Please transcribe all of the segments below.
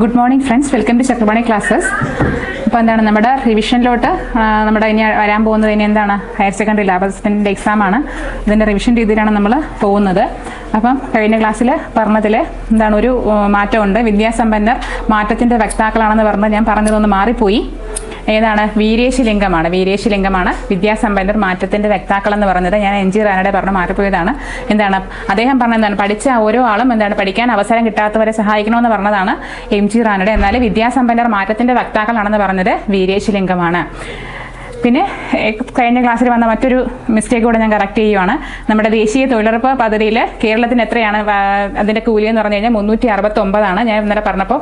Good morning friends welcome to Chakrapani classes അപ്പോൾ എന്താണ് നമ്മുടെ റിവിഷനിലോട്ട് നമ്മുടെ ഇനി വരാൻ പോകുന്നത് ഇനി എന്താണ്? ഹയർ സെക്കൻഡറി ലാബ് അസിസ്റ്റന്റിന്റെ എക്സാമാണ് അതിന്റെ റിവിഷൻ രീതിയിലാണ് നമ്മൾ പോകുന്നത്. അപ്പം കഴിഞ്ഞ ക്ലാസ്സിൽ പറഞ്ഞതിൽ എന്താണ് ഒരു മാറ്റമുണ്ട്. വിദ്യാസമ്പന്നർ മാറ്റത്തിന്റെ വക്താക്കളാണെന്ന് പറഞ്ഞ് ഞാൻ പറഞ്ഞതൊന്ന് മാറിപ്പോയി. ഏതാണ്? വീരേശി ലിംഗമാണ് വീരേശി ലിംഗമാണ് വിദ്യാസമ്പന്നർ മാറ്റത്തിന്റെ വ്യക്താക്കൾ എന്ന് പറഞ്ഞത്. ഞാൻ എൻ ജി റാനയുടെ പറഞ്ഞ് മാറിപ്പോയതാണ്. എന്താണ്? അദ്ദേഹം പറഞ്ഞ എന്താണ്? പഠിച്ച ഓരോ ആളും എന്താണ്? പഠിക്കാൻ അവസരം കിട്ടാത്തവരെ സഹായിക്കണമെന്ന് പറഞ്ഞതാണ് എം ജി റാനയുടെ. എന്നാൽ വിദ്യാസമ്പന്നർ മാറ്റത്തിന്റെ വക്താക്കളാണെന്ന് പറഞ്ഞത് വീരേശി ലിംഗമാണ് പിന്നെ കഴിഞ്ഞ ക്ലാസ്സിൽ വന്ന മറ്റൊരു മിസ്റ്റേക്ക് കൂടെ ഞാൻ കറക്റ്റ് ചെയ്യുവാണ്. നമ്മുടെ ദേശീയ തൊഴിലുറപ്പ് പദ്ധതിയിൽ കേരളത്തിന് എത്രയാണ് അതിന്റെ കൂലി എന്ന് പറഞ്ഞു കഴിഞ്ഞാൽ മുന്നൂറ്റി അറുപത്തി ഒമ്പതാണ് ഞാൻ ഇന്നലെ പറഞ്ഞപ്പോൾ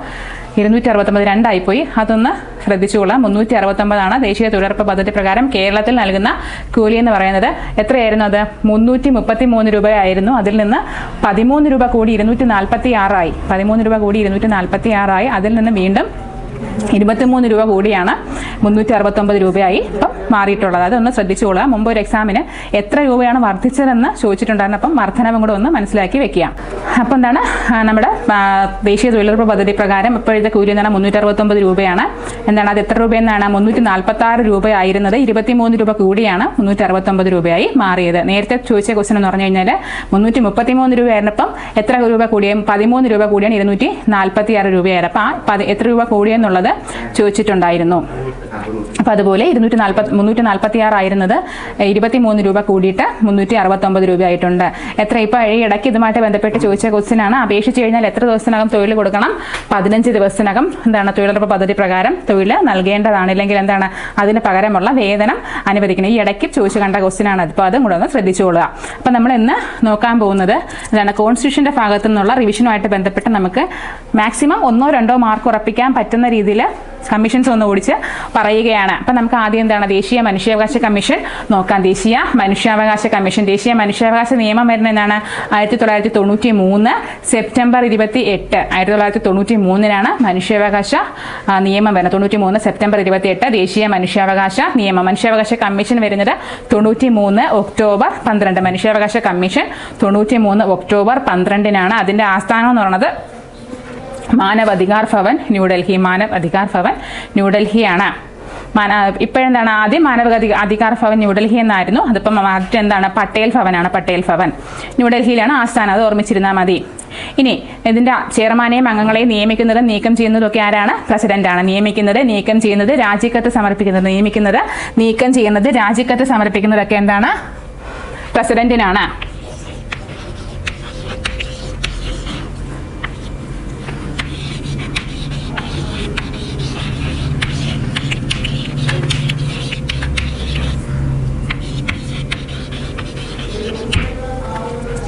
ഇരുന്നൂറ്റി അറുപത്തൊമ്പത് രണ്ടായിപ്പോയി. അതൊന്ന് ശ്രദ്ധിച്ചുകൊള്ളാം. മുന്നൂറ്റി അറുപത്തൊമ്പതാണ് ദേശീയ തൊഴിലുറപ്പ് പദ്ധതി പ്രകാരം കേരളത്തിൽ നൽകുന്ന കൂലി എന്ന് പറയുന്നത്. എത്രയായിരുന്നു അത്? മുന്നൂറ്റി മുപ്പത്തി മൂന്ന് രൂപയായിരുന്നു. അതിൽ നിന്ന് പതിമൂന്ന് രൂപ കൂടി ഇരുന്നൂറ്റി നാൽപ്പത്തി ആറായി പതിമൂന്ന് രൂപ കൂടി ഇരുന്നൂറ്റി നാൽപ്പത്തി ആറായി അതിൽ നിന്ന് വീണ്ടും ഇരുപത്തിമൂന്ന് രൂപ കൂടിയാണ് മുന്നൂറ്റി അറുപത്തൊമ്പത് രൂപയായി ഇപ്പം മാറിയിട്ടുള്ളത്. അതൊന്ന് ശ്രദ്ധിച്ചുകൊള്ളുക മുമ്പ് ഒരു എക്സാമിന് എത്ര രൂപയാണ് വർദ്ധിച്ചതെന്ന് ചോദിച്ചിട്ടുണ്ടായിരുന്നു. അപ്പം വർധനവും കൂടെ ഒന്ന് മനസ്സിലാക്കി വെക്കുക. അപ്പം എന്താണ്? നമ്മുടെ ദേശീയ തൊഴിലുറപ്പ് പദ്ധതി പ്രകാരം ഇപ്പോഴത്തെ കൂലി എന്ന് മുന്നൂറ്റി അറുപത്തൊമ്പത് രൂപയാണ്. എന്താണ്? അത് എത്ര രൂപയെന്നാണ്? മുന്നൂറ്റി നാൽപ്പത്തി ആറ് രൂപയായിരുന്നത് ഇരുപത്തിമൂന്ന് രൂപ കൂടിയാണ് മുന്നൂറ്റി അറുപത്തൊമ്പത് രൂപയായി മാറിയത്. നേരത്തെ ചോദിച്ച ക്വസ്റ്റൻ എന്ന് പറഞ്ഞു കഴിഞ്ഞാൽ മുന്നൂറ്റി മുപ്പത്തിമൂന്ന് രൂപയായിരുന്നപ്പം എത്ര രൂപ കൂടിയ പതിമൂന്ന് രൂപ കൂടിയാണ് ഇരുന്നൂറ്റി നാൽപ്പത്തി ആറ് രൂപയായിരുന്നു അപ്പം ആ എത്ര രൂപ കൂടിയെന്നുള്ളത് ചോദിച്ചിട്ടുണ്ടായിരുന്നു. അപ്പം അതുപോലെ ഇരുന്നൂറ്റി നാൽപ്പത്തി മുന്നൂറ്റി നാൽപ്പത്തി ആറായിരുന്നത് ഇരുപത്തി മൂന്ന് രൂപ കൂടിയിട്ട് മുന്നൂറ്റി അറുപത്തൊമ്പത് രൂപയായിട്ടുണ്ട്. എത്ര ഇപ്പോൾ ഈ ഇടയ്ക്ക് ഇതുമായിട്ട് ബന്ധപ്പെട്ട് ചോദിച്ച ക്വസ്റ്റിനാണ് അപേക്ഷിച്ച് കഴിഞ്ഞാൽ എത്ര ദിവസത്തിനകം തൊഴിൽ കൊടുക്കണം? പതിനഞ്ച് ദിവസത്തിനകം എന്താണ് തൊഴിലുറപ്പ് പദ്ധതി പ്രകാരം തൊഴിൽ നൽകേണ്ടതാണ് ഇല്ലെങ്കിൽ എന്താണ് അതിന് പകരമുള്ള വേതനം അനുവദിക്കണം? ഈ ഇടയ്ക്ക് ചോദിച്ചു കണ്ട ക്വസ്റ്റിനാണ്. അപ്പോൾ അതും കൂടെ ഒന്ന് ശ്രദ്ധിച്ചുകൊള്ളുക അപ്പം നമ്മൾ ഇന്ന് നോക്കാൻ പോകുന്നത് എന്താണ് കോൺസ്റ്റിറ്റ്യൂഷന്റെ ഭാഗത്തു നിന്നുള്ള റിവിഷനുമായിട്ട് ബന്ധപ്പെട്ട് നമുക്ക് മാക്സിമം ഒന്നോ രണ്ടോ മാർക്ക് ഉറപ്പിക്കാൻ പറ്റുന്ന രീതിയിൽ കമ്മീഷൻസ് ഒന്ന് ഓടിച്ച് പറയുകയാണ്. അപ്പം നമുക്ക് ആദ്യം എന്താണ്? ദേശീയ മനുഷ്യാവകാശ കമ്മീഷൻ നോക്കാം. ദേശീയ മനുഷ്യാവകാശ കമ്മീഷൻ. ദേശീയ മനുഷ്യാവകാശ നിയമം വരുന്ന എന്നാണ് ആയിരത്തി തൊള്ളായിരത്തി തൊണ്ണൂറ്റി മൂന്ന് സെപ്റ്റംബർ ഇരുപത്തി എട്ട് ആയിരത്തി തൊള്ളായിരത്തി തൊണ്ണൂറ്റി മൂന്നിനാണ് മനുഷ്യാവകാശ നിയമം വരുന്നത്. തൊണ്ണൂറ്റി മൂന്ന് സെപ്റ്റംബർ ഇരുപത്തി എട്ട് ദേശീയ മനുഷ്യാവകാശ നിയമം. മനുഷ്യാവകാശ കമ്മീഷൻ വരുന്നത് തൊണ്ണൂറ്റി മൂന്ന് ഒക്ടോബർ പന്ത്രണ്ട്. മനുഷ്യാവകാശ കമ്മീഷൻ തൊണ്ണൂറ്റി മൂന്ന് ഒക്ടോബർ പന്ത്രണ്ടിനാണ്. അതിന്റെ ആസ്ഥാനം എന്ന് പറയുന്നത് മാനവ് അധികാർ ഭവൻ ന്യൂഡൽഹി മാനവ് അധികാർ ഭവൻ ന്യൂഡൽഹിയാണ്. മാന ഇപ്പോഴെന്താണ് ആദ്യം മാനവ അധി- അധികാർ ഭവൻ ന്യൂഡൽഹി എന്നായിരുന്നു. അതിപ്പം മാറ്റി എന്താണ് പട്ടേൽ ഭവനാണ് പട്ടേൽ ഭവൻ. ന്യൂഡൽഹിയിലാണ് ആസ്ഥാനം. അത് ഓർമ്മിച്ചിരുന്നാൽ മതി. ഇനി ഇതിന്റെ ചെയർമാനെയും അംഗങ്ങളെയും നിയമിക്കുന്നതും നീക്കം ചെയ്യുന്നതും ഒക്കെ ആരാണ്? പ്രസിഡന്റ് ആണ് നിയമിക്കുന്നത് നീക്കം ചെയ്യുന്നത് രാജിക്കത്ത് സമർപ്പിക്കുന്നത്. നിയമിക്കുന്നത് നീക്കം ചെയ്യുന്നത് രാജിക്കത്ത് സമർപ്പിക്കുന്നതൊക്കെ എന്താണ്? പ്രസിഡന്റിനാണ്.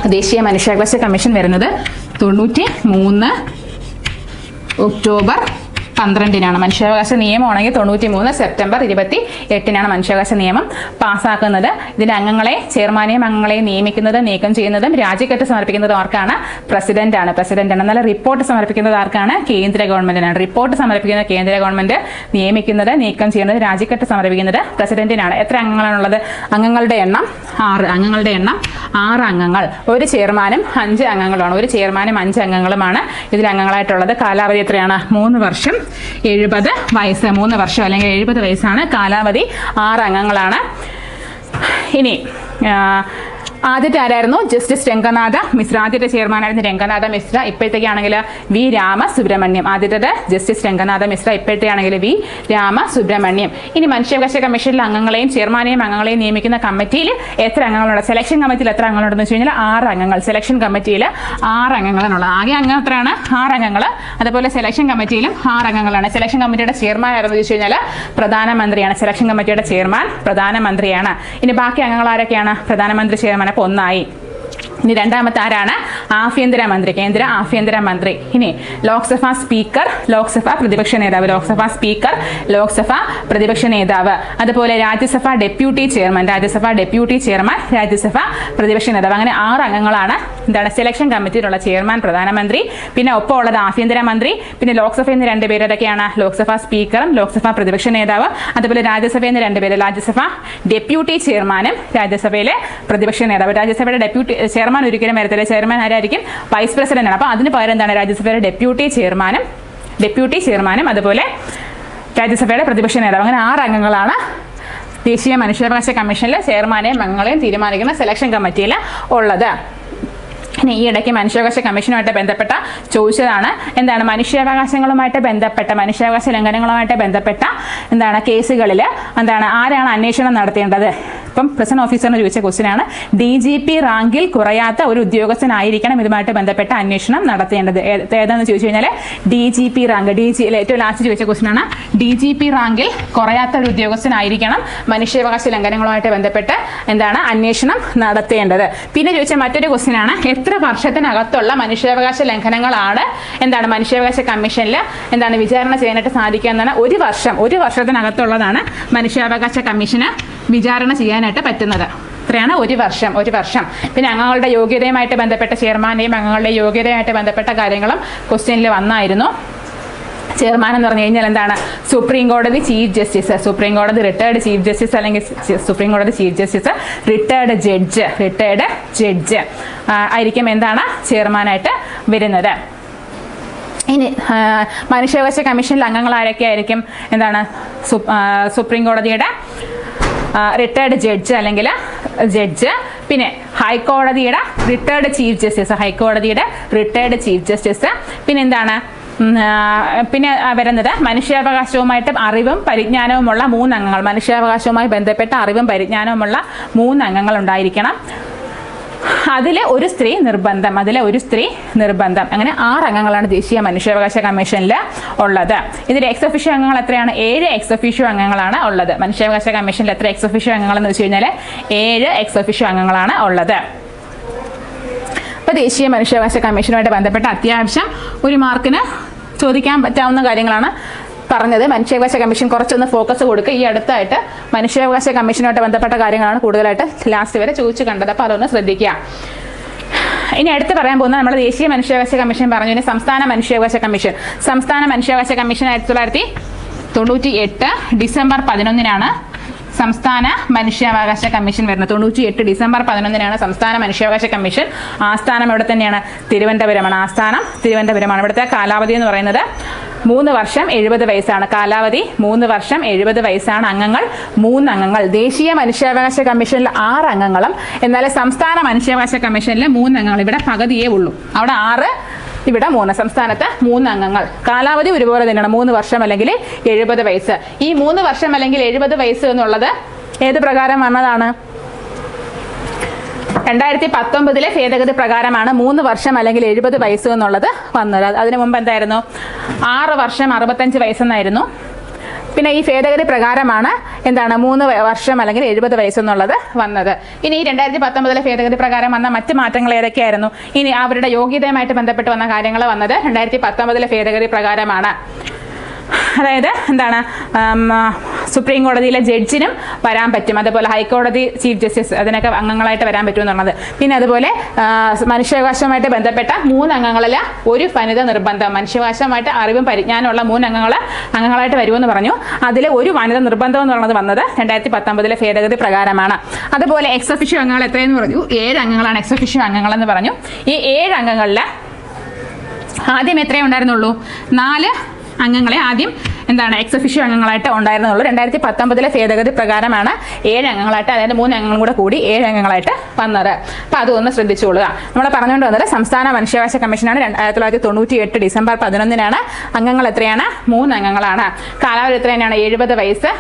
ദേശീയ മനുഷ്യാവകാശ കമ്മീഷൻ വരുന്നത് തൊണ്ണൂറ്റി മൂന്ന് ഒക്ടോബർ പന്ത്രണ്ടിനാണ് മനുഷ്യാവകാശ നിയമമാണെങ്കിൽ തൊണ്ണൂറ്റി മൂന്ന് സെപ്റ്റംബർ ഇരുപത്തി എട്ടിനാണ് മനുഷ്യാവകാശ നിയമം പാസ്സാക്കുന്നത്. ഇതിന്റെ അംഗങ്ങളെ ചെയർമാനെയും അംഗങ്ങളെയും നിയമിക്കുന്നതും നീക്കം ചെയ്യുന്നതും രാജിക്കത്ത് സമർപ്പിക്കുന്നതും ആർക്കാണ്? പ്രസിഡന്റ് ആണ് പ്രസിഡന്റ് ആണ് എന്നാൽ റിപ്പോർട്ട് സമർപ്പിക്കുന്നത് ആർക്കാണ്? കേന്ദ്ര ഗവൺമെന്റിനാണ്. റിപ്പോർട്ട് സമർപ്പിക്കുന്ന കേന്ദ്ര ഗവൺമെന്റ് നിയമിക്കുന്നത് നീക്കം ചെയ്യുന്നത് രാജിക്കത്ത് സമർപ്പിക്കുന്നത് പ്രസിഡന്റിനാണ്. എത്ര അംഗങ്ങളാണുള്ളത്? അംഗങ്ങളുടെ എണ്ണം ആറ്. അംഗങ്ങളുടെ എണ്ണം ആറ് അംഗങ്ങൾ. ഒരു ചെയർമാനും അഞ്ച് അംഗങ്ങളുമാണ്. ഒരു ചെയർമാനും അഞ്ച് അംഗങ്ങളുമാണ് ഇതിൽ അംഗങ്ങളായിട്ടുള്ളത്. കാലാവധി എത്രയാണ്? മൂന്ന് വർഷം. എഴുപത് വയസ്സ് മൂന്ന് വർഷം അല്ലെങ്കിൽ എഴുപത് വയസ്സാണ് കാലാവധി ആറ് അംഗങ്ങളാണ്. ഇനി ആദ്യത്തെ ആരായിരുന്നു? ജസ്റ്റിസ് രംഗനാഥ മിശ്ര ആദ്യത്തെ ചെയർമാനായിരുന്നു രംഗനാഥ മിശ്ര. ഇപ്പോഴത്തേക്കാണെങ്കിൽ വി രാമ സുബ്രഹ്മണ്യം ആദ്യത്തെ ജസ്റ്റിസ് രംഗനാഥ മിശ്ര. ഇപ്പോഴത്തെയാണെങ്കിൽ വി രാമ സുബ്രഹ്മണ്യം ഇനി മനുഷ്യാവകാശ കമ്മീഷനിലെ അംഗങ്ങളെയും ചെയർമാനെയും അംഗങ്ങളെയും നിയമിക്കുന്ന കമ്മിറ്റിയിൽ എത്ര അംഗങ്ങളുണ്ട്? സെലക്ഷൻ കമ്മിറ്റിയിൽ എത്ര അംഗങ്ങളുണ്ടെന്ന് വെച്ച് കഴിഞ്ഞാൽ ആറ് അംഗങ്ങൾ. സെലക്ഷൻ കമ്മിറ്റിയിൽ ആറ് അംഗങ്ങളാണുള്ളത് ആകെ അംഗം എത്രയാണ് ആറ് അംഗങ്ങൾ. അതുപോലെ സെലക്ഷൻ കമ്മിറ്റിയിലും ആറ് അംഗങ്ങളാണ്. സെലക്ഷൻ കമ്മിറ്റിയുടെ ചെയർമാൻ ആയിരുന്നു ചോദിച്ചു കഴിഞ്ഞാൽ പ്രധാനമന്ത്രിയാണ്. സെലക്ഷൻ കമ്മിറ്റിയുടെ ചെയർമാൻ പ്രധാനമന്ത്രിയാണ്. ഇനി ബാക്കി അംഗങ്ങൾ ആരൊക്കെയാണ്? പ്രധാനമന്ത്രി ചെയർമാൻ അപ്പോൾ ഒന്നായി ഇനി രണ്ടാമത്തെ ആരാണ് ആഭ്യന്തര മന്ത്രി കേന്ദ്ര ആഭ്യന്തര മന്ത്രി. ഇനി ലോക്സഭ സ്പീക്കർ ലോക്സഭ പ്രതിപക്ഷ നേതാവ് ലോക്സഭ സ്പീക്കർ ലോക്സഭ പ്രതിപക്ഷ നേതാവ്. അതുപോലെ Rajya Sabha deputy chairman Rajya Sabha deputy chairman Rajya Sabha പ്രതിപക്ഷ നേതാവ്. അങ്ങനെ ആറ് അംഗങ്ങളാണ് എന്താണ് സെലക്ഷൻ കമ്മിറ്റിയിലുള്ള ചെയർമാൻ പ്രധാനമന്ത്രി. പിന്നെ ഒപ്പം ഉള്ളത് ആഭ്യന്തര മന്ത്രി പിന്നെ ലോക്സഭ നിന്ന് രണ്ട് പേര് ഏതൊക്കെയാണ് ലോക്സഭ സ്പീക്കറും ലോക്സഭ പ്രതിപക്ഷ നേതാവ്. അതുപോലെ രാജ്യസഭ നിന്ന് രണ്ട് പേര് രാജ്യസഭ ഡെപ്യൂട്ടി ചെയർമാനും രാജ്യസഭയിലെ പ്രതിപക്ഷ നേതാവ്. രാജ്യസഭയുടെ ഡെപ്യൂട്ടി ചെയർമാൻ ഒരിക്കലും വരത്തില്ല. ചെയർമാൻ ആരായിരിക്കും വൈസ് പ്രസിഡന്റ് ആണ്. അപ്പോൾ അതിന് പകരം എന്താണ് രാജ്യസഭയുടെ ഡെപ്യൂട്ടി ചെയർമാനും ഡെപ്യൂട്ടി ചെയർമാനും അതുപോലെ രാജ്യസഭയുടെ പ്രതിപക്ഷ നേതാവ്. അങ്ങനെ ആറ് അംഗങ്ങളാണ് ദേശീയ മനുഷ്യാവകാശ കമ്മീഷനിലെ ചെയർമാനെയും അംഗങ്ങളെയും തീരുമാനിക്കുന്ന സെലക്ഷൻ കമ്മിറ്റിയിൽ ഉള്ളത്. ഇനി ഈ ഇടയ്ക്ക് മനുഷ്യാവകാശ കമ്മീഷനുമായിട്ട് ബന്ധപ്പെട്ട ചോദിച്ചതാണ്. എന്താണ് മനുഷ്യാവകാശങ്ങളുമായിട്ട് ബന്ധപ്പെട്ട മനുഷ്യാവകാശ ലംഘനങ്ങളുമായിട്ട് ബന്ധപ്പെട്ട എന്താണ് കേസുകളിൽ എന്താണ് ആരാണ് അന്വേഷണം നടത്തേണ്ടത്? ഇപ്പം പ്രസന്റ് ഓഫീസറിന് ചോദിച്ച ക്വസ്റ്റ്യനാണ് ഡി ജി പി റാങ്കിൽ കുറയാത്ത ഒരു ഉദ്യോഗസ്ഥനായിരിക്കണം ഇതുമായിട്ട് ബന്ധപ്പെട്ട അന്വേഷണം നടത്തേണ്ടത്. ഏതാണെന്ന് ചോദിച്ചു കഴിഞ്ഞാൽ D G P rank D G ഏറ്റവും ലാസ്റ്റ് ചോദിച്ച ക്വസ്റ്റ്യനാണ് ഡി ജി പി റാങ്കിൽ കുറയാത്ത ഒരു ഉദ്യോഗസ്ഥനായിരിക്കണം മനുഷ്യാവകാശ ലംഘനങ്ങളുമായിട്ട് ബന്ധപ്പെട്ട് എന്താണ് അന്വേഷണം നടത്തേണ്ടത്. പിന്നെ ചോദിച്ച മറ്റൊരു ക്വസ്റ്റ്യനാണ് എത്ര വർഷത്തിനകത്തുള്ള മനുഷ്യാവകാശ ലംഘനങ്ങളാണ് എന്താണ് മനുഷ്യാവകാശ കമ്മീഷനിൽ എന്താണ് വിചാരണ ചെയ്യാനായിട്ട് സാധിക്കുക എന്നാണ് ഒരു വർഷം ഒരു വർഷത്തിനകത്തുള്ളതാണ് മനുഷ്യാവകാശ കമ്മീഷന് വിചാരണ ചെയ്യാനായിട്ട് പറ്റുന്നത്. ഇത്രയാണ് ഒരു വർഷം ഒരു വർഷം. പിന്നെ അംഗങ്ങളുടെ യോഗ്യതയുമായിട്ട് ബന്ധപ്പെട്ട ചെയർമാന്റെയും അംഗങ്ങളുടെ യോഗ്യതയുമായിട്ട് ബന്ധപ്പെട്ട കാര്യങ്ങളും ക്വസ്റ്റ്യനിൽ വന്നായിരുന്നു. ചെയർമാൻ എന്ന് പറഞ്ഞു കഴിഞ്ഞാൽ എന്താണ്? സുപ്രീം കോടതി ചീഫ് ജസ്റ്റിസ് സുപ്രീം കോടതി റിട്ടയർഡ് ചീഫ് ജസ്റ്റിസ് അല്ലെങ്കിൽ സുപ്രീം കോടതി chief justice retired judge retired judge ആയിരിക്കും എന്താണ് ചെയർമാനായിട്ട് വരുന്നത്. ഇനി മനുഷ്യാവകാശ കമ്മീഷനിൽ അംഗങ്ങൾ ആരൊക്കെ ആയിരിക്കും? എന്താണ്? സുപ്രീം കോടതിയുടെ റിട്ടയർഡ് ജഡ്ജ് അല്ലെങ്കിൽ ജഡ്ജ് പിന്നെ ഹൈക്കോടതിയുടെ റിട്ടയർഡ് ചീഫ് ജസ്റ്റിസ് ഹൈക്കോടതിയുടെ റിട്ടയർഡ് ചീഫ് ജസ്റ്റിസ് പിന്നെ എന്താണ്? പിന്നെ വരുന്നത് മനുഷ്യാവകാശവുമായിട്ട് അറിവും പരിജ്ഞാനവുമുള്ള മൂന്നംഗങ്ങൾ. മനുഷ്യാവകാശവുമായി ബന്ധപ്പെട്ട അറിവും പരിജ്ഞാനവുമുള്ള മൂന്നംഗങ്ങൾ ഉണ്ടായിരിക്കണം. അതിലെ ഒരു സ്ത്രീ നിർബന്ധം. അതിലെ ഒരു സ്ത്രീ നിർബന്ധം. അങ്ങനെ ആറ് അംഗങ്ങളാണ് ദേശീയ മനുഷ്യാവകാശ കമ്മീഷനിൽ ഉള്ളത്. ഇതിൽ എക്സ് ഒഫീഷ്യോ അംഗങ്ങൾ എത്രയാണ്? ഏഴ് എക്സ് ഒഫീഷ്യോ അംഗങ്ങളാണ് ഉള്ളത്. മനുഷ്യാവകാശ കമ്മീഷനിൽ എത്ര എക്സ് ഒഫീഷ്യോ അംഗങ്ങളെന്ന് വെച്ച് കഴിഞ്ഞാൽ ഏഴ് എക്സ് ഒഫീഷ്യോ അംഗങ്ങളാണ് ഉള്ളത്. അപ്പോൾ ദേശീയ മനുഷ്യാവകാശ കമ്മീഷനുമായിട്ട് ബന്ധപ്പെട്ട അത്യാവശ്യം ഒരു മാർക്കിന് ചോദിക്കാൻ പറ്റാവുന്ന കാര്യങ്ങളാണ് പറഞ്ഞത്. മനുഷ്യാവകാശ കമ്മീഷൻ കുറച്ചൊന്ന് ഫോക്കസ് കൊടുക്കുക ഈ അടുത്തായിട്ട് മനുഷ്യാവകാശ കമ്മീഷനുമായിട്ട് ബന്ധപ്പെട്ട കാര്യങ്ങളാണ് കൂടുതലായിട്ട് ലാസ്റ്റ് വരെ ചോദിച്ചു കണ്ടത്. അപ്പോൾ അതൊന്ന് ശ്രദ്ധിക്കുക. ഇനി അടുത്ത് പറയാൻ പോകുന്നത് നമ്മുടെ ദേശീയ മനുഷ്യാവകാശ കമ്മീഷൻ പറഞ്ഞു. ഇനി സംസ്ഥാന മനുഷ്യാവകാശ കമ്മീഷൻ. സംസ്ഥാന മനുഷ്യാവകാശ കമ്മീഷൻ ആയിരത്തി തൊള്ളായിരത്തി തൊണ്ണൂറ്റി എട്ട് ഡിസംബർ പതിനൊന്നിനാണ് സംസ്ഥാന മനുഷ്യാവകാശ കമ്മീഷൻ വരുന്നത്. തൊണ്ണൂറ്റി എട്ട് ഡിസംബർ പതിനൊന്നിനാണ് സംസ്ഥാന മനുഷ്യാവകാശ കമ്മീഷൻ ആസ്ഥാനം എവിടെ തന്നെയാണ്? തിരുവനന്തപുരമാണ് ആസ്ഥാനം. തിരുവനന്തപുരമാണ്. ഇവിടുത്തെ കാലാവധി എന്ന് പറയുന്നത് മൂന്ന് വർഷം എഴുപത് വയസ്സാണ്. കാലാവധി മൂന്ന് വർഷം എഴുപത് വയസ്സാണ് അംഗങ്ങൾ. മൂന്ന് അംഗങ്ങൾ. ദേശീയ മനുഷ്യാവകാശ കമ്മീഷനിൽ ആറ് അംഗങ്ങളും. എന്നാൽ സംസ്ഥാന മനുഷ്യാവകാശ കമ്മീഷനിൽ മൂന്ന് അംഗങ്ങൾ. ഇവിടെ പകുതിയേ ഉള്ളൂ. അവിടെ ആറ് ഇവിടെ മൂന്ന്. സംസ്ഥാനത്ത് മൂന്ന് അംഗങ്ങൾ. കാലാവധി ഒരുപോലെ തന്നെയാണ്. മൂന്ന് വർഷം അല്ലെങ്കിൽ എഴുപത് വയസ്സ്. ഈ മൂന്ന് വർഷം അല്ലെങ്കിൽ എഴുപത് വയസ്സ് എന്നുള്ളത് ഏത് പ്രകാരം വന്നതാണ്? രണ്ടായിരത്തി പത്തൊമ്പതിലെ ഭേദഗതി പ്രകാരമാണ് മൂന്ന് വർഷം അല്ലെങ്കിൽ എഴുപത് വയസ്സ് എന്നുള്ളത് വന്നത്. അതിനു മുമ്പ് എന്തായിരുന്നു? ആറ് വർഷം അറുപത്തഞ്ച് വയസ്സെന്നായിരുന്നു. പിന്നെ ഈ ഭേദഗതി പ്രകാരമാണ് എന്താണ് മൂന്ന് വർഷം അല്ലെങ്കിൽ എഴുപത് വയസ്സെന്നുള്ളത് വന്നത്. ഇനി ഈ രണ്ടായിരത്തി പത്തൊമ്പതിലെ ഭേദഗതി പ്രകാരം വന്ന മറ്റ് മാറ്റങ്ങൾ ഏതൊക്കെയായിരുന്നു? ഇനി അവരുടെ യോഗ്യതയുമായിട്ട് ബന്ധപ്പെട്ട് വന്ന കാര്യങ്ങൾ വന്നത്. രണ്ടായിരത്തി പത്തൊമ്പതിലെ ഭേദഗതി പ്രകാരമാണ്. അതായത് എന്താണ് സുപ്രീം കോടതിയിലെ ജഡ്ജിനും വരാൻ പറ്റും. അതുപോലെ ഹൈക്കോടതി ചീഫ് ജസ്റ്റിസ് അതിനൊക്കെ അംഗങ്ങളായിട്ട് വരാൻ പറ്റും എന്നുള്ളത്. പിന്നെ അതുപോലെ മനുഷ്യാവകാശവുമായിട്ട് ബന്ധപ്പെട്ട മൂന്ന് അംഗങ്ങളിൽ ഒരു വനിത നിർബന്ധം. മനുഷ്യാവകാശമായിട്ട് അറിവും പരിജ്ഞാനമുള്ള മൂന്ന് അംഗങ്ങൾ അംഗങ്ങളായിട്ട് വരുമെന്ന് പറഞ്ഞു. അതിൽ ഒരു വനിത നിർബന്ധം എന്ന് പറഞ്ഞത് വന്നത് രണ്ടായിരത്തി പത്തൊമ്പതിലെ ഭേദഗതി പ്രകാരമാണ്. അതുപോലെ എക്സ് അംഗങ്ങൾ എത്രയെന്ന് പറഞ്ഞു? ഏഴ് അംഗങ്ങളാണ് എക്സ് അംഗങ്ങൾ എന്ന് പറഞ്ഞു. ഈ ഏഴ് അംഗങ്ങളിൽ ആദ്യം എത്രയേ ഉണ്ടായിരുന്നുള്ളൂ? നാല് അംഗങ്ങളെ ആദ്യം എന്താണ് എക്സ് അംഗങ്ങളായിട്ട് ഉണ്ടായിരുന്നുള്ളൂ. രണ്ടായിരത്തി പത്തൊമ്പതിലെ ഭേദഗതി പ്രകാരമാണ് ഏഴ് അംഗങ്ങളായിട്ട് അതായത് മൂന്ന് അംഗങ്ങളും കൂടെ കൂടി ഏഴ് അംഗങ്ങളായിട്ട് വന്നത്. അപ്പോൾ അതൊന്ന് ശ്രദ്ധിച്ചുകൊള്ളുക നമ്മൾ പറഞ്ഞുകൊണ്ട് വന്നത് സംസ്ഥാന മനുഷ്യാവകാശ കമ്മീഷനാണ് ആയിരത്തി തൊള്ളായിരത്തി തൊണ്ണൂറ്റി എട്ട് ഡിസംബർ പതിനൊന്നിനാണ് അംഗങ്ങൾ എത്രയാണ്? മൂന്ന് അംഗങ്ങളാണ്. കാലാവധി എത്രയാണ്? എഴുപത് വയസ്സ്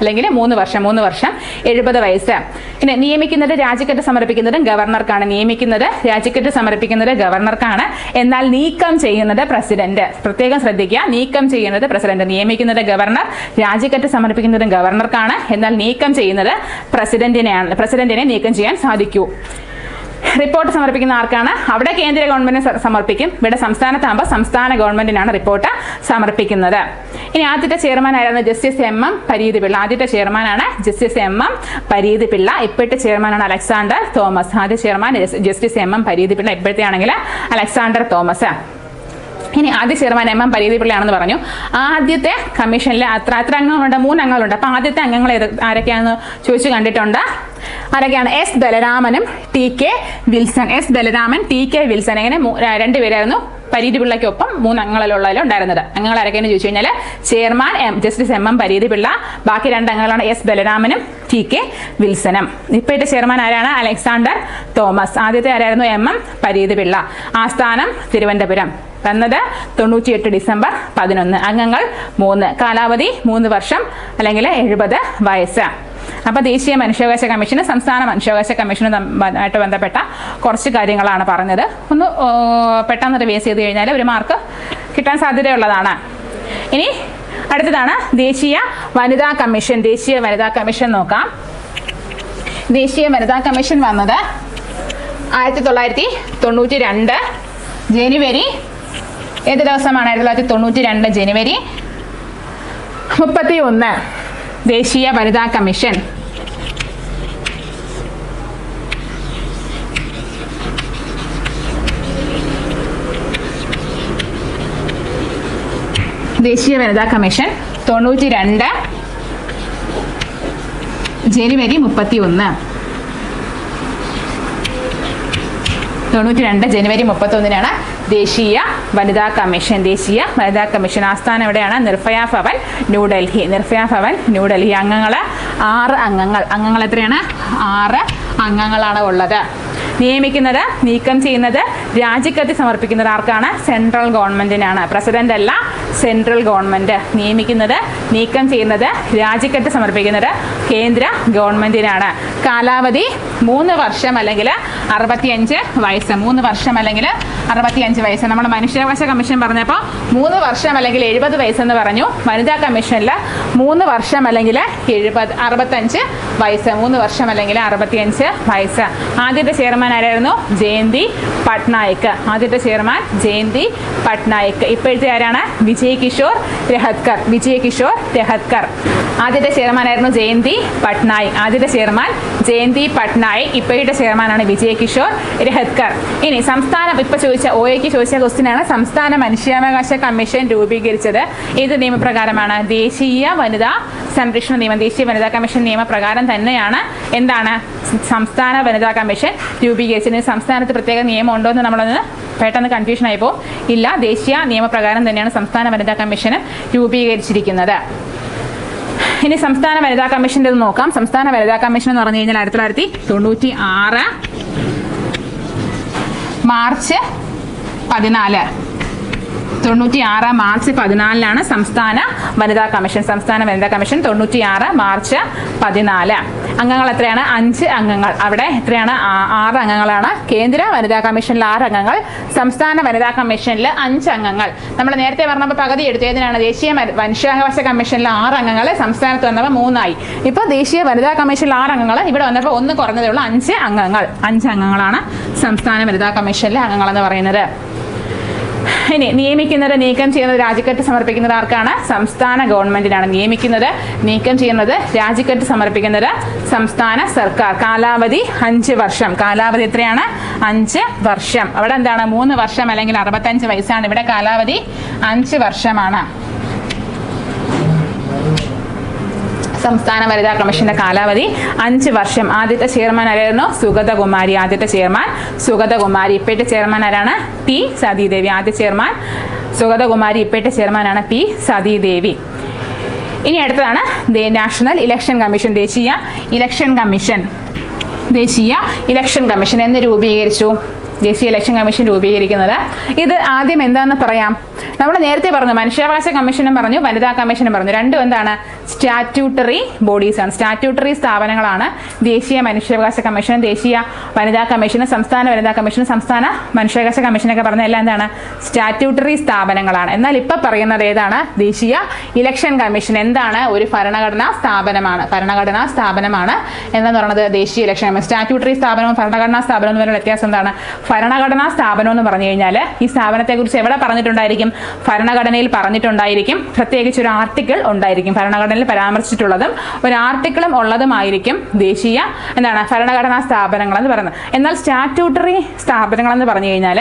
അല്ലെങ്കിൽ മൂന്ന് വർഷം മൂന്ന് വർഷം എഴുപത് വയസ്സ്. പിന്നെ നിയമിക്കുന്നത് രാജിക്കറ്റ് സമർപ്പിക്കുന്നതും ഗവർണർക്കാണ്. നിയമിക്കുന്നത് രാജിക്കറ്റ് സമർപ്പിക്കുന്നത് ഗവർണർക്കാണ്. എന്നാൽ നീക്കം ചെയ്യുന്നത് പ്രസിഡന്റ്. പ്രത്യേകം ശ്രദ്ധിക്കുക നീക്കം ചെയ്യുന്നത് പ്രസിഡന്റ്. നിയമിക്കുന്നത് ഗവർണർ രാജിക്കറ്റ് സമർപ്പിക്കുന്നതും ഗവർണർക്കാണ്. എന്നാൽ നീക്കം ചെയ്യുന്നത് പ്രസിഡന്റിനെയാണ് പ്രസിഡന്റിനെ നീക്കം ചെയ്യാൻ സാധിക്കൂ. റിപ്പോർട്ട് സമർപ്പിക്കുന്ന ആർക്കാണ്? അവിടെ കേന്ദ്ര ഗവൺമെന്റിന് സമർപ്പിക്കും. ഇവിടെ സംസ്ഥാനത്താകുമ്പോൾ സംസ്ഥാന ഗവൺമെന്റിനാണ് റിപ്പോർട്ട് സമർപ്പിക്കുന്നത്. ഇനി ആദ്യത്തെ ചെയർമാൻ ആയിരുന്നു justice M M Pareeth Pillai ആദ്യത്തെ ചെയർമാനാണ് justice M M Pareeth Pillai ഇപ്പോഴത്തെ ചെയർമാനാണ് അലക്സാണ്ടർ തോമസ്. ആദ്യ chairman justice M M Pareeth Pillai ഇപ്പോഴത്തെ ആണെങ്കിൽ അലക്സാണ്ടർ തോമസ്. ഇനി ആദ്യ ചെയർമാൻ എം എം പരീതി പിള്ളയാണെന്ന് പറഞ്ഞു. ആദ്യത്തെ കമ്മീഷനിൽ അത്ര അത്ര അംഗങ്ങളുണ്ട്. മൂന്ന് അംഗങ്ങളുണ്ട് അപ്പോൾ ആദ്യത്തെ അംഗങ്ങൾ ആരൊക്കെയാണെന്ന് ചോദിച്ചു കണ്ടിട്ടുണ്ട്? ആരൊക്കെയാണ്? S ബലരാമനും T K Wilson. S Balaraman T K Wilson. ര- രണ്ടുപേരായിരുന്നു പരീതി പിള്ളയ്ക്കൊപ്പം മൂന്ന് അംഗങ്ങളിലുള്ളതിൽ ഉണ്ടായിരുന്നത്. അംഗങ്ങൾ ആരൊക്കെയെന്ന് ചോദിച്ചു കഴിഞ്ഞാൽ chairman M justice M M Pareethi Pillai ബാക്കി രണ്ട് അംഗങ്ങളാണ് എസ് ബലരാമനും ടി കെ വിൽസനും. ഇപ്പോഴത്തെ ചെയർമാൻ ആരാണ്? Alexander Thomas. ആദ്യത്തെ ആരായിരുന്നു? M M Pareeth Pillai. ആസ്ഥാനം തിരുവനന്തപുരം. വന്നത് തൊണ്ണൂറ്റിയെട്ട് ഡിസംബർ പതിനൊന്ന്. അംഗങ്ങൾ മൂന്ന്. കാലാവധി മൂന്ന് വർഷം അല്ലെങ്കിൽ എഴുപത് വയസ്സ്. അപ്പോൾ ദേശീയ മനുഷ്യാവകാശ കമ്മീഷന് സംസ്ഥാന മനുഷ്യാവകാശ കമ്മീഷനും ആയിട്ട് ബന്ധപ്പെട്ട കുറച്ച് കാര്യങ്ങളാണ് പറഞ്ഞത്. ഒന്ന് പെട്ടെന്ന് റിവേഴ്സ് ചെയ്ത് കഴിഞ്ഞാൽ ഒരു മാർക്ക് കിട്ടാൻ സാധ്യതയുള്ളതാണ്. ഇനി അടുത്തതാണ് ദേശീയ വനിതാ കമ്മീഷൻ. ദേശീയ വനിതാ കമ്മീഷൻ നോക്കാം. ദേശീയ വനിതാ കമ്മീഷൻ വന്നത് ആയിരത്തി തൊള്ളായിരത്തി തൊണ്ണൂറ്റി രണ്ട് ജനുവരി ഏത് ദിവസമാണ്? ആയിരത്തി തൊള്ളായിരത്തി തൊണ്ണൂറ്റി രണ്ട് ജനുവരി മുപ്പത്തി ഒന്ന് ദേശീയ വനിതാ കമ്മീഷൻ. ദേശീയ വനിതാ കമ്മീഷൻ തൊണ്ണൂറ്റി രണ്ട് ജനുവരി മുപ്പത്തി ഒന്ന് തൊണ്ണൂറ്റി രണ്ട് ജനുവരി മുപ്പത്തൊന്നിനാണ് ദേശീയ വനിതാ കമ്മീഷൻ ദേശീയ വനിതാ കമ്മീഷൻ ആസ്ഥാനം എവിടെയാണ്? നിർഭയ ഭവൻ ന്യൂഡൽഹി നിർഭയ ഭവൻ ന്യൂഡൽഹി അംഗങ്ങൾ ആറ് അംഗങ്ങൾ. അംഗങ്ങൾ എത്രയാണ്? ആറ് അംഗങ്ങളാണ് ഉള്ളത്. നിയമിക്കുന്നത് നീക്കം ചെയ്യുന്നത് രാജിക്കത്ത് സമർപ്പിക്കുന്നത് ആർക്കാണ്? സെൻട്രൽ ഗവൺമെന്റിനാണ്. പ്രസിഡന്റ് അല്ല സെൻട്രൽ ഗവൺമെന്റ്. നിയമിക്കുന്നത് നീക്കം ചെയ്യുന്നത് രാജിക്കത്ത് സമർപ്പിക്കുന്നത് കേന്ദ്ര ഗവൺമെന്റിനാണ്. കാലാവധി മൂന്ന് വർഷം അല്ലെങ്കിൽ അറുപത്തിയഞ്ച് വയസ്സ് മൂന്ന് വർഷം അല്ലെങ്കിൽ അറുപത്തിയഞ്ച് വയസ്സ്. നമ്മൾ മനുഷ്യാവകാശ കമ്മീഷൻ പറഞ്ഞപ്പോൾ മൂന്ന് വർഷം അല്ലെങ്കിൽ എഴുപത് വയസ്സെന്ന് പറഞ്ഞു. വനിതാ കമ്മീഷനിൽ മൂന്ന് വർഷം അല്ലെങ്കിൽ എഴുപത് അറുപത്തഞ്ച് വയസ്സ് മൂന്ന് വർഷം അല്ലെങ്കിൽ അറുപത്തിയഞ്ച് വയസ്സ്. ആദ്യത്തെ ചെയർമാൻ ആരായിരുന്നു? ജയന്തി പട്നായിക്. ആദ്യത്തെ ചെയർമാൻ ജയന്തി പട്നായിക്. ഇപ്പോഴത്തെ ആരാണ്? വിജയ് കിഷോർ രഹത്കർ. വിജയ് കിഷോർ രഹത്കർ. ആദ്യത്തെ ചെയർമാൻ ആയിരുന്നു ജയന്തി പട്നായിക്. ആദ്യത്തെ ചെയർമാൻ ജയന്തി പട്നായിക്. ഇപ്പോഴത്തെ ചെയർമാനാണ് വിജയ് കിഷോർ രഹത്കർ. ഇനി സംസ്ഥാനം ഇപ്പൊ ചോദിച്ച ഒ എക്ക് ചോദിച്ച ക്വസ്റ്റിനാണ് സംസ്ഥാന മനുഷ്യാവകാശ കമ്മീഷൻ രൂപീകരിച്ചത്. ഏത് നിയമപ്രകാരമാണ്. ദേശീയ വനിതാ സംരക്ഷണ നിയമം ദേശീയ വനിതാ കമ്മീഷൻ നിയമപ്രകാരം തന്നെയാണ് എന്താണ് സംസ്ഥാന വനിതാ കമ്മീഷൻ രൂപീകരിച്ചത്. സംസ്ഥാനത്ത് പ്രത്യേക നിയമം ഉണ്ടോ എന്ന് നമ്മളൊന്ന് പെട്ടെന്ന് കൺഫ്യൂഷൻ ആയിപ്പോ ഇല്ല ദേശീയ നിയമപ്രകാരം തന്നെയാണ് സംസ്ഥാന വനിതാ കമ്മീഷൻ രൂപീകരിച്ചിരിക്കുന്നത്. ഇനി സംസ്ഥാന വനിതാ കമ്മീഷന്റെ നോക്കാം. സംസ്ഥാന വനിതാ കമ്മീഷൻ എന്ന് പറഞ്ഞു കഴിഞ്ഞാൽ ആയിരത്തി തൊള്ളായിരത്തി തൊണ്ണൂറ്റി ആറ് മാർച്ച് പതിനാല്. തൊണ്ണൂറ്റി ആറ് മാർച്ച് പതിനാലിനാണ് സംസ്ഥാന വനിതാ കമ്മീഷൻ സംസ്ഥാന വനിതാ കമ്മീഷൻ തൊണ്ണൂറ്റി ആറ് മാർച്ച് പതിനാല്. അംഗങ്ങൾ എത്രയാണ്? അഞ്ച് അംഗങ്ങൾ. അവിടെ എത്രയാണ്? ആറ് അംഗങ്ങളാണ്. കേന്ദ്ര വനിതാ കമ്മീഷനിൽ ആറ് അംഗങ്ങൾ. സംസ്ഥാന വനിതാ കമ്മീഷനിൽ അഞ്ച് അംഗങ്ങൾ. നമ്മൾ നേരത്തെ പറഞ്ഞപ്പോൾ പകുതി എടുത്തു. ഏതിനാണ്? ദേശീയ മനുഷ്യാവകാശ കമ്മീഷനിൽ ആറ് അംഗങ്ങൾ. സംസ്ഥാനത്ത് വന്നപ്പോൾ മൂന്നായി. ഇപ്പോൾ ദേശീയ വനിതാ കമ്മീഷനിൽ ആറ് അംഗങ്ങൾ. ഇവിടെ വന്നപ്പോൾ ഒന്ന് കുറഞ്ഞതേ ഉള്ളൂ. അഞ്ച് അംഗങ്ങൾ. അഞ്ച് അംഗങ്ങളാണ് സംസ്ഥാന വനിതാ കമ്മീഷനിലെ അംഗങ്ങളെന്ന് പറയുന്നത്. ഇനി നിയമിക്കുന്നത് നീക്കം ചെയ്യുന്നത് രാജിക്കത്ത് സമർപ്പിക്കുന്നത് ആർക്കാണ്? സംസ്ഥാന ഗവൺമെന്റിനാണ് നിയമിക്കുന്നത്. നീക്കം ചെയ്യുന്നത് രാജിക്കത്ത് സമർപ്പിക്കുന്നത് സംസ്ഥാന സർക്കാർ. കാലാവധി അഞ്ച് വർഷം. കാലാവധി എത്രയാണ്? അഞ്ച് വർഷം. അവിടെ എന്താണ്? മൂന്ന് വർഷം അല്ലെങ്കിൽ അറുപത്തഞ്ച് വയസ്സാണ്. ഇവിടെ കാലാവധി അഞ്ച് വർഷമാണ്. സംസ്ഥാന വനിതാ കമ്മീഷന്റെ കാലാവധി അഞ്ച് വർഷം. ആദ്യത്തെ ചെയർമാൻ ആരായിരുന്നു? സുഗതകുമാരി. ആദ്യത്തെ ചെയർമാൻ സുഗതകുമാരി. ഇപ്പോഴത്തെ ചെയർമാൻ ആരാണ്? പി സതീദേവി. ആദ്യ ചെയർമാൻ സുഗതകുമാരി. ഇപ്പോഴത്തെ ചെയർമാനാണ് പി സതീദേവി. ഇനി അടുത്തതാണ് നാഷണൽ ഇലക്ഷൻ കമ്മീഷൻ. ദേശീയ ഇലക്ഷൻ കമ്മീഷൻ. ദേശീയ ഇലക്ഷൻ കമ്മീഷൻ എന്ന് രൂപീകരിച്ചു. ദേശീയ ഇലക്ഷൻ കമ്മീഷൻ രൂപീകരിക്കുന്നത്. ഇത് ആദ്യം എന്താണെന്ന് പറയാം. നമ്മൾ നേരത്തെ പറഞ്ഞു മനുഷ്യാവകാശ കമ്മീഷനും പറഞ്ഞു വനിതാ കമ്മീഷനും പറഞ്ഞു. രണ്ടും എന്താണ്? സ്റ്റാറ്റ്യൂട്ടറി ബോഡീസാണ് സ്റ്റാറ്റ്യൂട്ടറി സ്ഥാപനങ്ങളാണ് ദേശീയ മനുഷ്യാവകാശ കമ്മീഷനും ദേശീയ വനിതാ കമ്മീഷനും സംസ്ഥാന വനിതാ കമ്മീഷനും സംസ്ഥാന മനുഷ്യാവകാശ കമ്മീഷനൊക്കെ പറഞ്ഞ എല്ലാം എന്താണ്? സ്റ്റാറ്റ്യൂട്ടറി സ്ഥാപനങ്ങളാണ്. എന്നാൽ ഇപ്പൊ പറയുന്നത് ഏതാണ്? ദേശീയ ഇലക്ഷൻ കമ്മീഷൻ. എന്താണ്? ഒരു ഭരണഘടനാ സ്ഥാപനമാണ്. ഭരണഘടനാ സ്ഥാപനമാണ്. എന്ന് പറയുന്നത്? ദേശീയ ഇലക്ഷൻ കമ്മീഷൻ. സ്റ്റാറ്റ്യൂട്ടറി സ്ഥാപനവും ഭരണഘടനാ സ്ഥാപനവും തമ്മിലുള്ള വ്യത്യാസം എന്താണ്? ഭരണഘടനാ സ്ഥാപനം എന്ന് പറഞ്ഞു കഴിഞ്ഞാൽ ഈ സ്ഥാപനത്തെക്കുറിച്ച് എവിടെ പറഞ്ഞിട്ടുണ്ടായിരിക്കും? ഭരണഘടനയിൽ പറഞ്ഞിട്ടുണ്ടായിരിക്കും. പ്രത്യേകിച്ച് ഒരു ആർട്ടിക്കിൾ ഉണ്ടായിരിക്കും ഭരണഘടനയിൽ പരാമർശിച്ചിട്ടുള്ളതും ഒരു ആർട്ടിക്കിളും ഉള്ളതുമായിരിക്കും ദേശീയ എന്താണ് ഭരണഘടനാ സ്ഥാപനങ്ങൾ എന്ന് പറയുന്നത്. എന്നാൽ സ്റ്റാറ്റ്യൂട്ടറി സ്ഥാപനങ്ങൾ എന്ന് പറഞ്ഞു കഴിഞ്ഞാൽ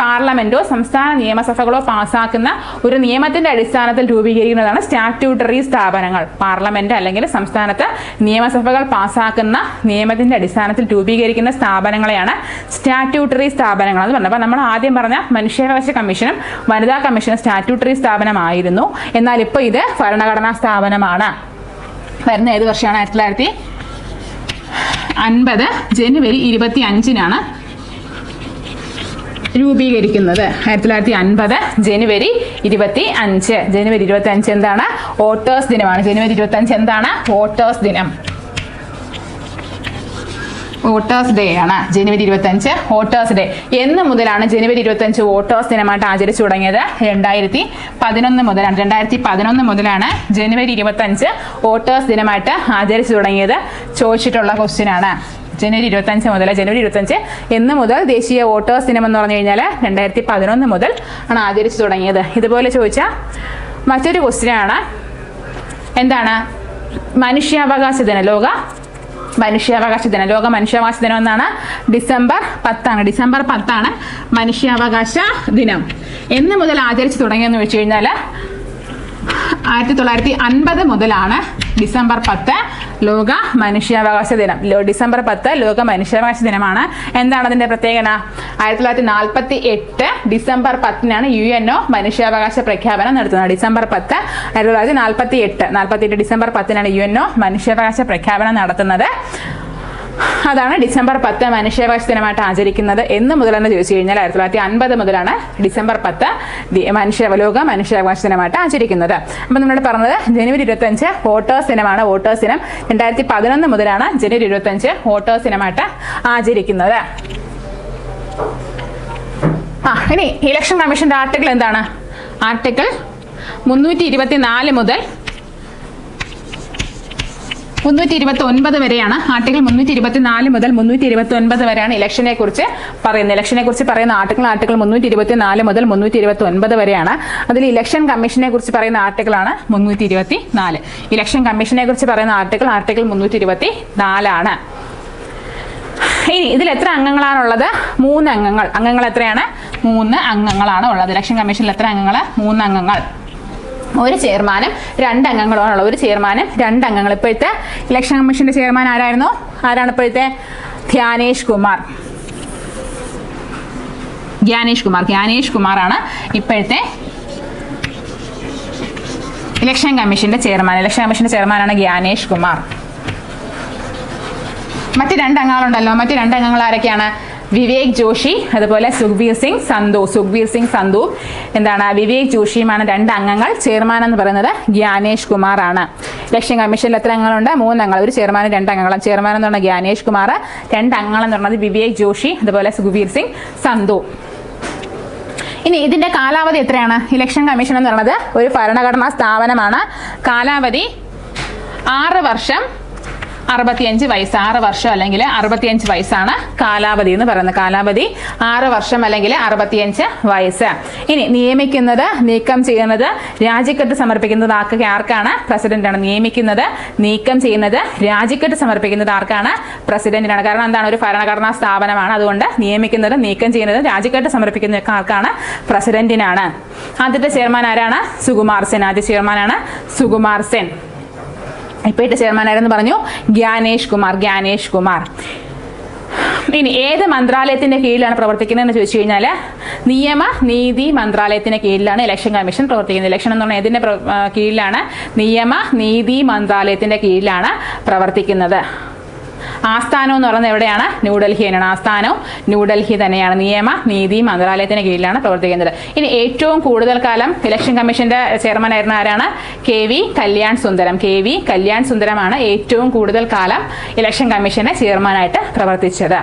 പാർലമെന്റോ സംസ്ഥാന നിയമസഭകളോ പാസ്സാക്കുന്ന ഒരു നിയമത്തിന്റെ അടിസ്ഥാനത്തിൽ രൂപീകരിക്കുന്നതാണ് സ്റ്റാറ്റ്യൂട്ടറി സ്ഥാപനങ്ങൾ. പാർലമെന്റ് അല്ലെങ്കിൽ സംസ്ഥാനത്ത് നിയമസഭകൾ പാസ്സാക്കുന്ന നിയമത്തിന്റെ അടിസ്ഥാനത്തിൽ രൂപീകരിക്കുന്ന സ്ഥാപനങ്ങളെയാണ് സ്റ്റാറ്റ്യൂട്ടറി സ്ഥാപനങ്ങൾ എന്ന് അപ്പോൾ നമ്മൾ ആദ്യം പറഞ്ഞ മനുഷ്യാവകാശ കമ്മീഷനും വനിതാ കമ്മീഷനും സ്റ്റാറ്റ്യൂട്ടറി സ്ഥാപനമായിരുന്നു. എന്നാൽ ഇപ്പോൾ ഇത് ഭരണഘടനാ സ്ഥാപനമാണ്. വരുന്ന ഏത് വർഷമാണ്? ആയിരത്തി തൊള്ളായിരത്തി അൻപത് ജനുവരി ഇരുപത്തി അഞ്ചിനാണ് രൂപീകരിക്കുന്നത്. ആയിരത്തി തൊള്ളായിരത്തി അൻപത് ജനുവരി ഇരുപത്തി അഞ്ച് ജനുവരി ഇരുപത്തി അഞ്ച് എന്താണ്? വോട്ടേഴ്സ് ദിനമാണ്. ജനുവരി ഇരുപത്തി അഞ്ച് എന്താണ്? വോട്ടേഴ്സ് ദിനം. വോട്ടേഴ്സ് ഡേ ആണ് ജനുവരി ഇരുപത്തി അഞ്ച് വോട്ടേഴ്സ് ഡേ എന്ന് മുതലാണ് ജനുവരി ഇരുപത്തി അഞ്ച് വോട്ടേഴ്സ് ദിനമായിട്ട് ആചരിച്ചു തുടങ്ങിയത്. രണ്ടായിരത്തി പതിനൊന്ന് മുതലാണ് രണ്ടായിരത്തി പതിനൊന്ന് മുതലാണ് ജനുവരി ഇരുപത്തി അഞ്ച് വോട്ടേഴ്സ് ദിനമായിട്ട് ആചരിച്ചു തുടങ്ങിയത് ചോദിച്ചിട്ടുള്ള ക്വസ്റ്റ്യൻ ആണ്. ജനുവരി ഇരുപത്തഞ്ച് മുതൽ ജനുവരി ഇരുപത്തഞ്ച് എന്ന് മുതൽ ദേശീയ വോട്ടേഴ്സ് ദിനം എന്ന് പറഞ്ഞു കഴിഞ്ഞാൽ രണ്ടായിരത്തി പതിനൊന്ന് മുതൽ ആണ് ആചരിച്ചു തുടങ്ങിയത്. ഇതുപോലെ ചോദിച്ച മറ്റൊരു ക്വസ്റ്റ്യൻ ആണ്. എന്താണ്? മനുഷ്യാവകാശ ദിനം ലോക മനുഷ്യാവകാശ ദിനം ലോക മനുഷ്യാവകാശ ദിനം എന്നാണ് ഡിസംബർ പത്താണ്. ഡിസംബർ പത്താണ് മനുഷ്യാവകാശ ദിനം. എന്ന് മുതൽ ആചരിച്ചു തുടങ്ങിയെന്ന് വെച്ച് കഴിഞ്ഞാൽ ആയിരത്തി തൊള്ളായിരത്തി അൻപത് മുതലാണ് ഡിസംബർ പത്ത് ലോക മനുഷ്യാവകാശ ദിനം. ഡിസംബർ പത്ത് ലോക മനുഷ്യാവകാശ ദിനമാണ്. എന്താണ് അതിന്റെ പ്രത്യേകത? ആയിരത്തി തൊള്ളായിരത്തി നാൽപ്പത്തി എട്ട് ഡിസംബർ പത്തിനാണ് യു എൻ ഒ മനുഷ്യാവകാശ പ്രഖ്യാപനം നടത്തുന്നത്. ഡിസംബർ പത്ത് ആയിരത്തി തൊള്ളായിരത്തി നാൽപ്പത്തി എട്ട് നാൽപ്പത്തി എട്ട് ഡിസംബർ പത്തിനാണ് യു എൻ ഒ മനുഷ്യാവകാശ പ്രഖ്യാപനം നടത്തുന്നത്. അതാണ് ഡിസംബർ പത്ത് മനുഷ്യാവകാശ ദിനമായിട്ട് ആചരിക്കുന്നത് എന്ന് മുതലെന്ന് ചോദിച്ചു കഴിഞ്ഞാൽ ആയിരത്തി തൊള്ളായിരത്തി അൻപത് മുതലാണ് ഡിസംബർ പത്ത് മനുഷ്യ ലോക മനുഷ്യാവകാശ ദിനമായിട്ട് ആചരിക്കുന്നത്. അപ്പം നമ്മൾ പറഞ്ഞത് ജനുവരി ഇരുപത്തഞ്ച് വോട്ടേഴ്സ് ദിനമാണ് വോട്ടേഴ്സ് ദിനം. രണ്ടായിരത്തി പതിനൊന്ന് മുതലാണ് ജനുവരി ഇരുപത്തഞ്ച് വോട്ടേഴ്സ് ദിനമായിട്ട് ആചരിക്കുന്നത്. ആ ഇനി ഇലക്ഷൻ കമ്മീഷന്റെ ആർട്ടിക്കിൾ എന്താണ്? ആർട്ടിക്കിൾ മുന്നൂറ്റി ഇരുപത്തി നാല് മുതൽ മുന്നൂറ്റി ഇരുപത്തി ഒൻപത് വരെയാണ് ആർട്ടിക്കിൾ മുന്നൂറ്റി ഇരുപത്തി നാല് മുതൽ മുന്നൂറ്റി ഇരുപത്തി ഒൻപത് വരെയാണ് ഇലക്ഷനെ കുറിച്ച് പറയുന്നത്. ഇലക്ഷനെ കുറിച്ച് പറയുന്ന ആർട്ടിക്കിൾ ആർട്ടിക്കിൾ മുന്നൂറ്റി ഇരുപത്തി നാല് മുതൽ മുന്നൂറ്റി ഇരുപത്തി ഒൻപത് വരെയാണ്. അതിൽ ഇലക്ഷൻ കമ്മീഷനെ കുറിച്ച് പറയുന്ന ആർട്ടിക്കിളാണ് മുന്നൂറ്റി ഇരുപത്തി നാല് ഇലക്ഷൻ കമ്മീഷനെ കുറിച്ച് പറയുന്ന ആർട്ടിക്കിൾ ആർട്ടിക്കിൾ മുന്നൂറ്റി ഇരുപത്തി നാലാണ് ഇനി ഇതിൽ എത്ര അംഗങ്ങളാണുള്ളത്? മൂന്ന് അംഗങ്ങൾ അംഗങ്ങൾ എത്രയാണ്? മൂന്ന് അംഗങ്ങളാണ് ഉള്ളത്. ഇലക്ഷൻ കമ്മീഷനിൽ എത്ര അംഗങ്ങൾ? മൂന്ന് അംഗങ്ങൾ ഒരു ചെയർമാനും രണ്ട് ഒരു ചെയർമാനും രണ്ട് അംഗങ്ങൾ ഇപ്പോഴത്തെ ഇലക്ഷൻ കമ്മീഷന്റെ ചെയർമാൻ ആരായിരുന്നു? ആരാണ് ഇപ്പോഴത്തെ? ധ്യാനേഷ് കുമാർ. ജ്ഞാനേഷ് കുമാർ. ജ്ഞാനേഷ് കുമാറാണ് ഇപ്പോഴത്തെ ഇലക്ഷൻ കമ്മീഷന്റെ ചെയർമാൻ. ഇലക്ഷൻ കമ്മീഷന്റെ ചെയർമാനാണ് ജ്ഞാനേഷ് കുമാർ. മറ്റ് രണ്ട് അംഗങ്ങളുണ്ടല്ലോ മറ്റ് രണ്ട് അംഗങ്ങൾ ആരൊക്കെയാണ്? വിവേക് ജോഷി അതുപോലെ സുഖ്ബീർ സിംഗ് സന്ധു സുഖ്ബീർ സിംഗ് സന്ധു എന്താണ് വിവേക് ജോഷിയുമാണ് രണ്ട് അംഗങ്ങൾ. ചെയർമാൻ എന്ന് പറയുന്നത് ഗ്യാനേഷ് കുമാർ ആണ് ഇലക്ഷൻ കമ്മീഷനിൽ എത്ര അംഗങ്ങളുണ്ട്? മൂന്ന് അംഗങ്ങൾ. ഒരു ചെയർമാനും രണ്ട് അംഗങ്ങളും. ചെയർമാൻ എന്ന് പറഞ്ഞ ഗ്യാനേഷ് കുമാർ രണ്ട് അംഗങ്ങൾ എന്ന് പറയുന്നത് വിവേക് ജോഷി അതുപോലെ സുഖ്ബീർ സിംഗ് സന്ധു ഇനി ഇതിന്റെ കാലാവധി എത്രയാണ്? ഇലക്ഷൻ കമ്മീഷൻ എന്ന് പറയുന്നത് ഒരു ഭരണഘടനാ സ്ഥാപനമാണ്. കാലാവധി ആറ് വർഷം അറുപത്തിയഞ്ച് വയസ്സ് ആറ് വർഷം അല്ലെങ്കിൽ അറുപത്തിയഞ്ച് വയസ്സാണ് കാലാവധി എന്ന് പറയുന്നത്. കാലാവധി ആറ് വർഷം അല്ലെങ്കിൽ അറുപത്തിയഞ്ച് വയസ്സ്. ഇനി നിയമിക്കുന്നത് നീക്കം ചെയ്യുന്നത് രാജിക്കത്ത് സമർപ്പിക്കുന്നത് ആർക്ക് ആർക്കാണ്? പ്രസിഡന്റാണ്. നിയമിക്കുന്നത് നീക്കം ചെയ്യുന്നത് രാജിക്കത്ത് സമർപ്പിക്കുന്നത് ആർക്കാണ്? പ്രസിഡന്റിനാണ്. കാരണം എന്താണ്? ഒരു ഭരണഘടനാ സ്ഥാപനമാണ്. അതുകൊണ്ട് നിയമിക്കുന്നത് നീക്കം ചെയ്യുന്നത് രാജിക്കത്ത് സമർപ്പിക്കുന്ന ആർക്കാണ്? പ്രസിഡന്റിനാണ്. ആദ്യത്തെ ചെയർമാൻ ആരാണ്? സുകുമാർ സെൻ. ആദ്യ ചെയർമാനാണ് സുകുമാർ സെൻ. ഇപ്പോഴത്തെ ചെയർമാൻ ആരെന്ന് പറഞ്ഞു? ഗ്യാനേഷ് കുമാർ ഗ്യാനേഷ് കുമാർ. ഇനി ഏത് മന്ത്രാലയത്തിന്റെ കീഴിലാണ് പ്രവർത്തിക്കുന്നതെന്ന് ചോദിച്ചു കഴിഞ്ഞാൽ നിയമ നീതി മന്ത്രാലയത്തിന്റെ കീഴിലാണ് ഇലക്ഷൻ കമ്മീഷൻ പ്രവർത്തിക്കുന്നത്. ഇലക്ഷൻ എന്ന് പറഞ്ഞാൽ ഇതിന്റെ കീഴിലാണ്? നിയമ നീതി മന്ത്രാലയത്തിന്റെ കീഴിലാണ് പ്രവർത്തിക്കുന്നത്. ആസ്ഥാനം എന്ന് പറയുന്നത് എവിടെയാണ്? ന്യൂഡൽഹി തന്നെയാണ് ആസ്ഥാനം ന്യൂഡൽഹി തന്നെയാണ്. നിയമ നീതി മന്ത്രാലയത്തിന് കീഴിലാണ് പ്രവർത്തിക്കുന്നത്. ഇനി ഏറ്റവും കൂടുതൽ കാലം ഇലക്ഷൻ കമ്മീഷന്റെ ചെയർമാൻ ആയിരുന്ന ആരാണ്? K V Kalyan Sundaram. K V Kalyan സുന്ദരമാണ് ഏറ്റവും കൂടുതൽ കാലം ഇലക്ഷൻ കമ്മീഷന്റെ ചെയർമാനായിട്ട് പ്രവർത്തിച്ചത്.